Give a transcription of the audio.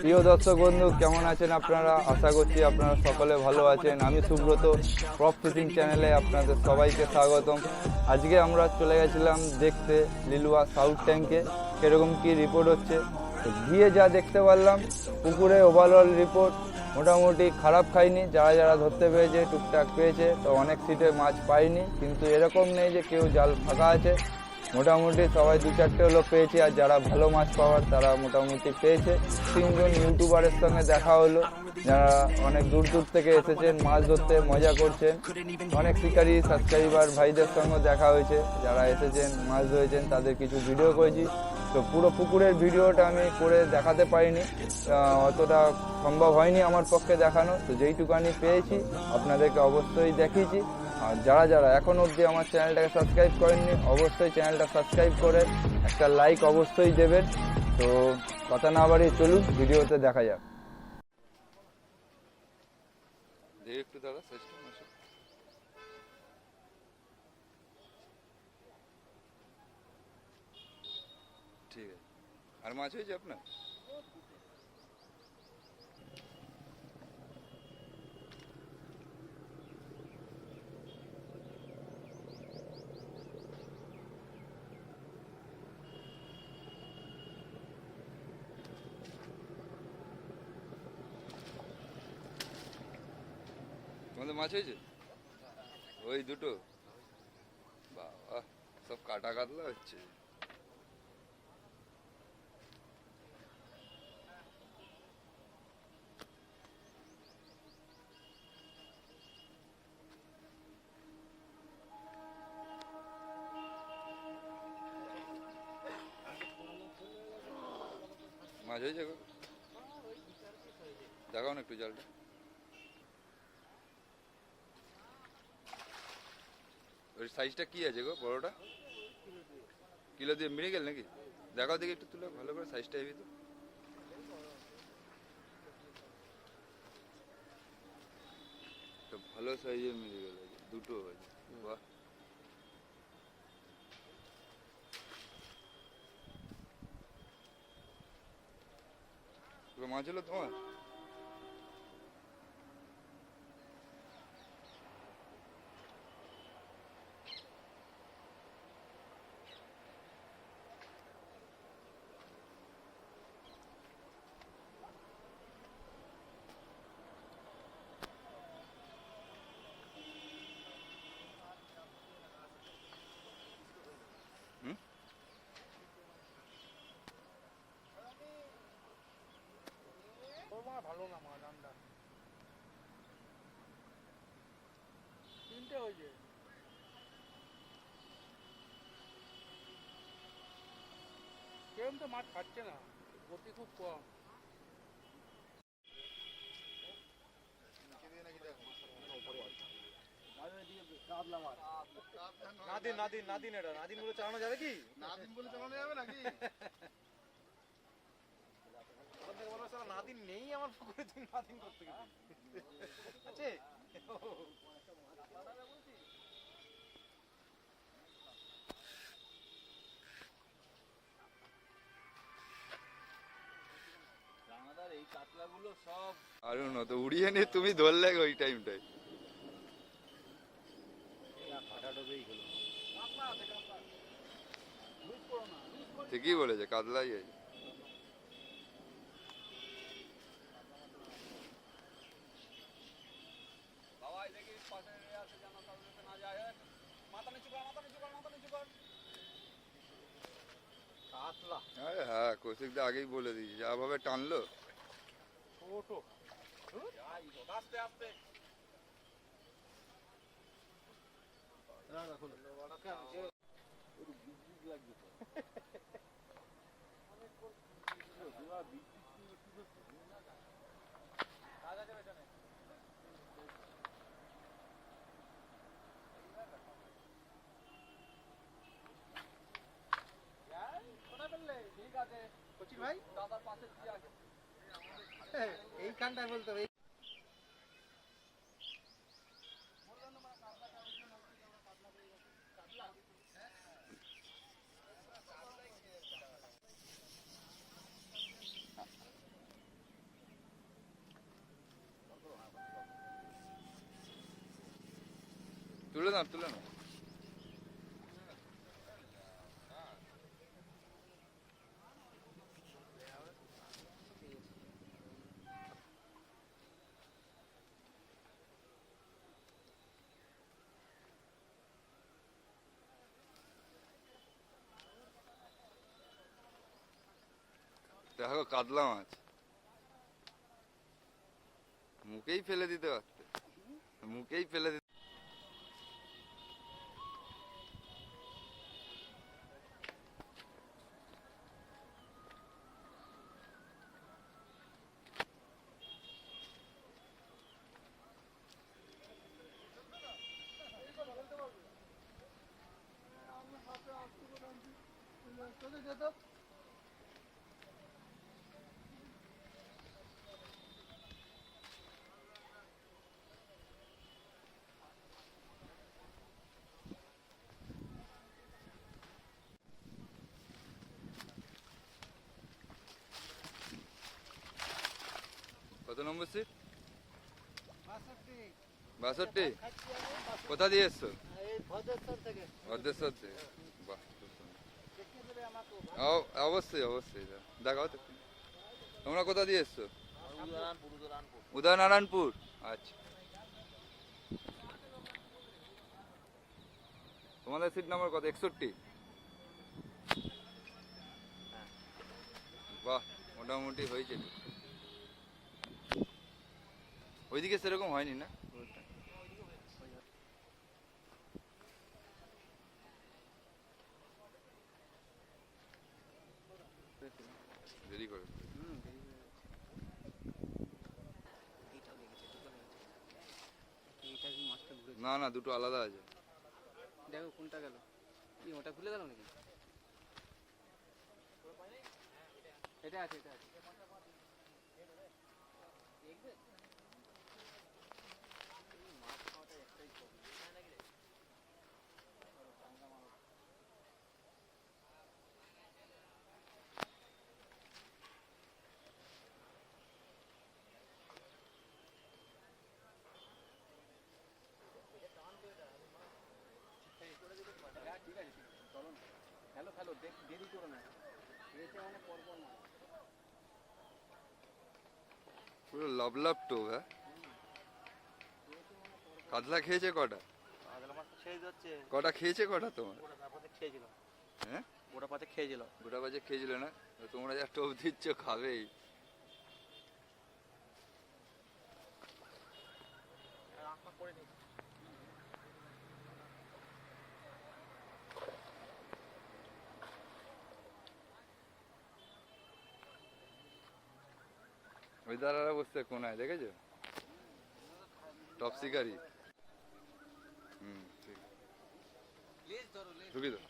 প্রিয় দর্শক বন্ধু, কেমন আছেন আপনারা? আশা করছি আপনারা সকলে ভালো আছেন। আমি সুব্রত প্রপ ফিশিং চ্যানেলে আপনাদের সবাইকে স্বাগতম। আজকে আমরা চলে গেছিলাম দেখতে লিলুয়া সাউথ ট্যাঙ্কে কীরকম কী রিপোর্ট হচ্ছে? গিয়ে যা দেখতে পারলাম, পুকুরে ওভারঅল রিপোর্ট মোটামুটি খারাপ খায়নি যারা যারা ধরতে পেরেছে, টুকটাক পেয়েছে, তো অনেক সিটে মাছ পায়নি কিন্তু এরকম নেই যে কেউ জাল ফাঁকা আছে। মোটামুটি সবাই দু চারটে হলো পেয়েছে, আর যারা ভালো মাছ পাওয়ার তারা মোটামুটি পেয়েছে। তিনজন ইউটিউবারের সঙ্গে দেখা হলো, যারা অনেক দূর দূর থেকে এসেছেন, মাছ ধরতে মজা করছেন। অনেক শিকারি সাবস্ক্রাইবার ভাইদের সঙ্গে দেখা হয়েছে, যারা এসেছেন, মাছ ধরেছেন, তাদের কিছু ভিডিও করেছি। তো পুরো পুকুরের ভিডিওটা আমি করে দেখাতে পারিনি অতটা সম্ভব হয়নি আমার পক্ষে দেখানো। তো যেইটুকানি পেয়েছি, আপনাদেরকে অবশ্যই দেখিয়েছি। আর যারা যারা এখন অবধি আমার চ্যানেলটাকে সাবস্ক্রাইব করেননি, অবশ্যই চ্যানেলটা সাবস্ক্রাইব করে একটা লাইক অবশ্যই দেবেন। তো কথা না বাড়িয়ে চলুন, ভিডিওতে দেখা যাক। ঠিক আছে। আর মাছ হয়েছে আপনার? তোমাদের মাছ হয়েছে? ওই দুটো। বাবা, সব কাটা কাতলা হচ্ছে। মাছ হয়েছে দেখাও না একটু জালটা। ওই সাইজটা কি আছে গো বড়টা? কিলো দিয়ে মিলে গেল নাকি? দেখাও দেখি একটু তুলে ভালো করে সাইজটা হেবি তো একটা ভালো সাইজের মিলে গেল দুটো আছে বাহ। মাছ হলো তোমার? কেরম তো মাছ খাচ্ছে না গতি খুব কম। নাদিন নাদিন নাদিন এটা। নাদিন বলে চালানো যাবে কি? নাদিন বলে চালানো যাবে নাকি? নাদিন নেই আমার পুকুরে তুই নাদিন করতে গেলি। আছে আর না তো উড়িয়ে নিয়ে তুমি ধরলে ওই টাইমটাই ঠিকই বলেছে কাতলাই আছে। হ্যাঁ কৌশিক দা আগেই বলে দিয়েছি যা ভাবে টানলো। 오토. 응? 야 이거 나스테 앞에. 나나 콜. 나가 이제 우리 비지 লাগ이. 누가 비지 쓰고 나가 좀 해줘. यार सुना पहले ठीक आते कोचिंग भाई दादा पास से आगे এইখানটায় বলতে হবে তুলে না তুলে না দেখো কাতলা মাছ মুখেই ফেলে দিতে পারতে। মুখেই ফেলে দিতে কত নম্বর সিট বাষট্টি। কোথা দিয়ে এসছো? ভদ্রেশ্বর থেকে। বাহ অবশ্যই অবশ্যই দেখাও তো তোমরা কোথা দিয়ে এসছো? উদয়নারায়ণপুর। আচ্ছা। তোমাদের সিট নাম্বার কত? একষট্টি? বাহ মোটামুটি হয়েছে। ওইদিকে সেরকম হয়নি না? দেরি করে। না না, দুটো আলাদা আছে। দেখো কোনটা গেল। ওটা খুলে গেল নাকি? এটা আছে এটা আছে। ঠিক আছে ঠিক আছে চলো না। খেলো খেলো দেরি করো না। এসে মানে পরপর না পুরো লাভ লাভ টোপ হ্যাঁ? কাতলা খেয়েছে কটা? কটা খেয়েছে কটা তোমার? খেয়েছিল। হ্যাঁ? ওটা পাতে খেয়েছিল। গোটা বাজে খেয়েছিলে না? তোমরা যা টোপ দিচ্ছ খাবেই। ওই দাদারা বসছে কোনায় দেখেছ? টপ শিকারি হুম ঠিক। ঢুকি দাও।